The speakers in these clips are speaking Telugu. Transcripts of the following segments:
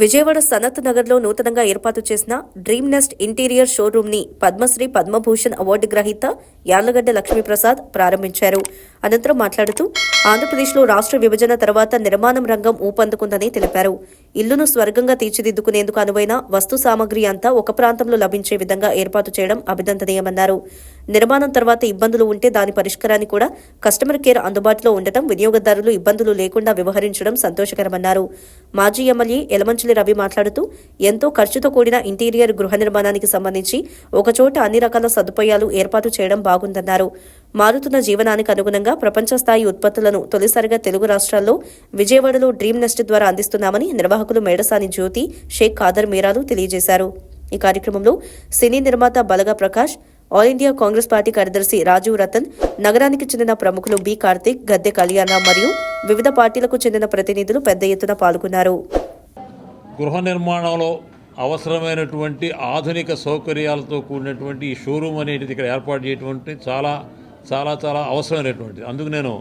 విజయవాడ సనత్ నగర్లో నూతనంగా ఏర్పాటు చేసిన డ్రీమ్ నెస్ట్ ఇంటీరియర్ షోరూమ్ని పద్మశ్రీ పద్మభూషణ్ అవార్డు గ్రహీత యార్లగడ్డ లక్ష్మీప్రసాద్ ప్రారంభించారు. అనంతరం మాట్లాడుతూ ఆంధ్రప్రదేశ్లో రాష్ట్ర విభజన తర్వాత నిర్మాణం రంగం ఊపందుకుందని తెలిపారు. ఇల్లును స్వర్గంగా తీర్చిదిద్దుకునేందుకు అనువైన వస్తు సామగ్రి అంతా ఒక ప్రాంతంలో లభించే విధంగా ఏర్పాటు చేయడం అభినందనీయమన్నారు. నిర్మాణం తర్వాత ఇబ్బందులు ఉంటే దాని పరిష్కారాన్ని కూడా కస్టమర్ కేర్ అందుబాటులో ఉండటం వినియోగదారులు ఇబ్బందులు లేకుండా వ్యవహరించడం సంతోషకరమన్నారు. మాజీ ఎమ్మెల్యే ఎలమంచిలి రవి మాట్లాడుతూ ఎంతో ఖర్చుతో కూడిన ఇంటీరియర్ గృహ నిర్మాణానికి సంబంధించి ఒకచోట అన్ని రకాల సదుపాయాలు ఏర్పాటు చేయడం బాగుందన్నారు. మారుతున్న జీవనానికి అనుగుణంగా ప్రపంచ స్థాయి ఉత్పత్తులను తొలిసారిగా తెలుగు రాష్ట్రాల్లో విజయవాడలో డ్రీమ్ నెస్ట్ ద్వారా అందిస్తున్నామని నిర్వాహకులు మేడసాని జ్యోతి షేక్ ఖాదర్ మీరాలు తెలియజేశారు. ఈ కార్యక్రమంలో సినీ నిర్మాత Balaga Prakash all India Congress party కార్యదర్శి రాజీవ్ రతన్ నగరానికి చెందిన ప్రముఖులు బి కార్తిక్ గద్దె కళ్యాణ మరియు వివిధ పార్టీలకు చెందిన ప్రతినిధులు పెద్ద ఎత్తున పాల్గొన్నారు. గృహ నిర్మాణంలో అవసరమైనటువంటి ఆధునిక సౌకర్యాలతో కూడినటువంటి ఈ షోరూమ్ అనేది ఇక్కడ ఏర్పాటు చేయటువంటి చాలా చాలా చాలా అవసరమైనటువంటిది. అందుకు నేను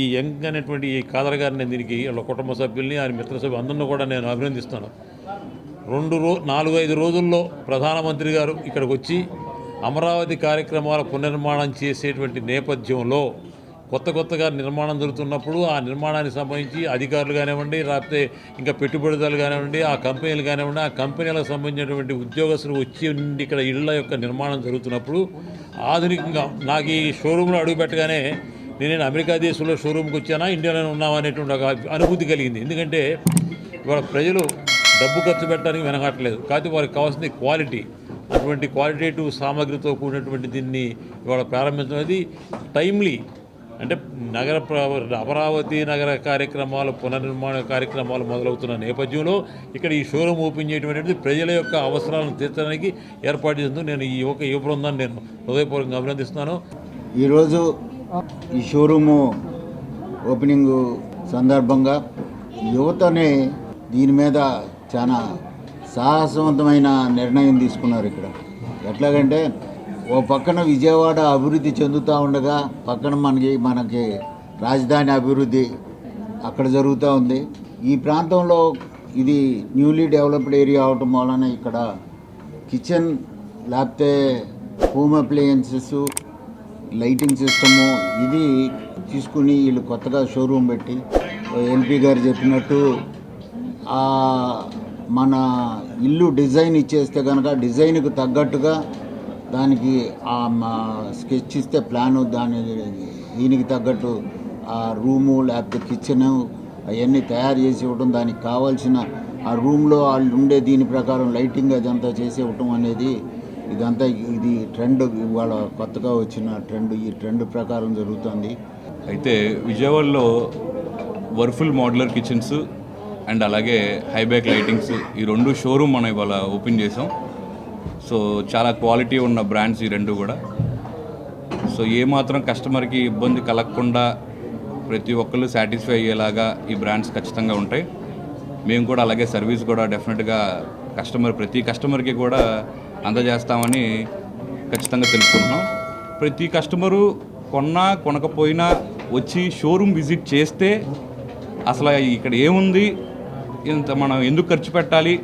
ఈ యంగ్ అనేటువంటి ఈ కాదర్ గారిని దీనికి వాళ్ళ కుటుంబ సభ్యుల్ని ఆయన మిత్ర సభ్యులు అందరిని కూడా నేను అభినందిస్తాను. రెండు రో నాలుగు ఐదు రోజుల్లో ప్రధానమంత్రి గారు ఇక్కడికి వచ్చి అమరావతి కార్యక్రమాల పునర్నిర్మాణం చేసేటువంటి నేపథ్యంలో కొత్త కొత్తగా నిర్మాణం జరుగుతున్నప్పుడు ఆ నిర్మాణానికి సంబంధించి అధికారులు కానివ్వండి లేకపోతే ఇంకా పెట్టుబడిదారులు కానివ్వండి ఆ కంపెనీలు కానివ్వండి ఆ కంపెనీలకు సంబంధించినటువంటి ఉద్యోగస్తులు వచ్చి ఉండి ఇక్కడ ఇళ్ళ యొక్క నిర్మాణం జరుగుతున్నప్పుడు ఆధునికంగా నాకు ఈ షోరూంలో అడుగుపెట్టగానే నేను అమెరికా దేశంలో షోరూమ్కి వచ్చానా ఇండియాలోనే ఉన్నావా అనేటువంటి ఒక అనుభూతి కలిగింది. ఎందుకంటే ఇవాళ ప్రజలు డబ్బు ఖర్చు పెట్టడానికి వెనకట్లేదు కాకపోతే వారికి కావాల్సింది క్వాలిటీ. అటువంటి క్వాలిటేటివ్ సామాగ్రితో కూడినటువంటి దీన్ని ఇవాళ ప్రారంభించడం అనేది టైమ్లీ అంటే నగర ప్ర- అమరావతి నగర కార్యక్రమాలు పునర్నిర్మాణ కార్యక్రమాలు మొదలవుతున్న నేపథ్యంలో ఇక్కడ ఈ షోరూమ్ ఓపెన్ చేయటం ప్రజల యొక్క అవసరాలను తీర్చడానికి ఏర్పాటు చేసేందుకు నేను ఈ యొక్క యువ బృందాన్ని నేను హృదయపూర్వకంగా అభినందిస్తున్నాను. ఈరోజు ఈ షోరూము ఓపెనింగ్ సందర్భంగా యువతనే దీని మీద చాలా సాహసవంతమైన నిర్ణయం తీసుకున్నారు ఇక్కడ. ఎట్లాగంటే ఓ పక్కన విజయవాడ అభివృద్ధి చెందుతూ ఉండగా పక్కన మనకి మనకి రాజధాని అభివృద్ధి అక్కడ జరుగుతూ ఉంది. ఈ ప్రాంతంలో ఇది న్యూలీ డెవలప్డ్ ఏరియా అవటం వలన ఇక్కడ కిచెన్ లేకపోతే హోమ్ అప్లయన్సెస్ లైటింగ్ సిస్టము ఇది తీసుకుని వీళ్ళు కొత్తగా షోరూమ్ పెట్టి ఎంపీ గారు చెప్పినట్టు మన ఇల్లు డిజైన్ ఇచ్చేస్తే కనుక డిజైన్కు తగ్గట్టుగా దానికి ఆ మా స్కెచ్ ఇస్తే ప్లాను దాని దీనికి తగ్గట్టు ఆ రూము లేకపోతే కిచెను అవన్నీ తయారు చేసి ఇవ్వడం దానికి కావాల్సిన ఆ రూమ్లో వాళ్ళు ఉండే దీని ప్రకారం లైటింగ్ అదంతా చేసి ఇవ్వటం అనేది ఇదంతా ఇది ట్రెండ్ ఇవాళ కొత్తగా వచ్చిన ట్రెండ్ ఈ ట్రెండ్ ప్రకారం జరుగుతుంది. అయితే విజయవాడలో వర్ఫుల్ మోడ్యులర్ కిచెన్స్ అండ్ అలాగే హైబ్యాక్ లైటింగ్స్ ఈ రెండు షోరూమ్ మనం ఇవాళ ఓపెన్ చేసాం. సో చాలా క్వాలిటీ ఉన్న బ్రాండ్స్ ఈ రెండు కూడా. సో ఏమాత్రం కస్టమర్కి ఇబ్బంది కలగకుండా ప్రతి ఒక్కళ్ళు సాటిస్ఫై అయ్యేలాగా ఈ బ్రాండ్స్ ఖచ్చితంగా ఉంటాయి. మేము కూడా అలాగే సర్వీస్ కూడా డెఫినెట్గా కస్టమర్ ప్రతి కస్టమర్కి కూడా అందజేస్తామని ఖచ్చితంగా తెలుసుకుంటున్నాం ప్రతి కస్టమరు కొన్నా కొనకపోయినా వచ్చి షోరూమ్ విజిట్ చేస్తే అసలు ఇక్కడ ఏముంది? ఇంత మనం ఎందుకు ఖర్చు పెట్టాలి?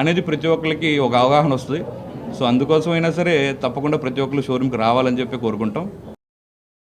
అనేది ప్రతి ఒక్కరికి ఒక అవగాహన వస్తుంది. సో అందుకోసమైనా సరే తప్పకుండా ప్రతి ఒక్కరు షోరూమ్కి రావాలని చెప్పి కోరుకుంటాం.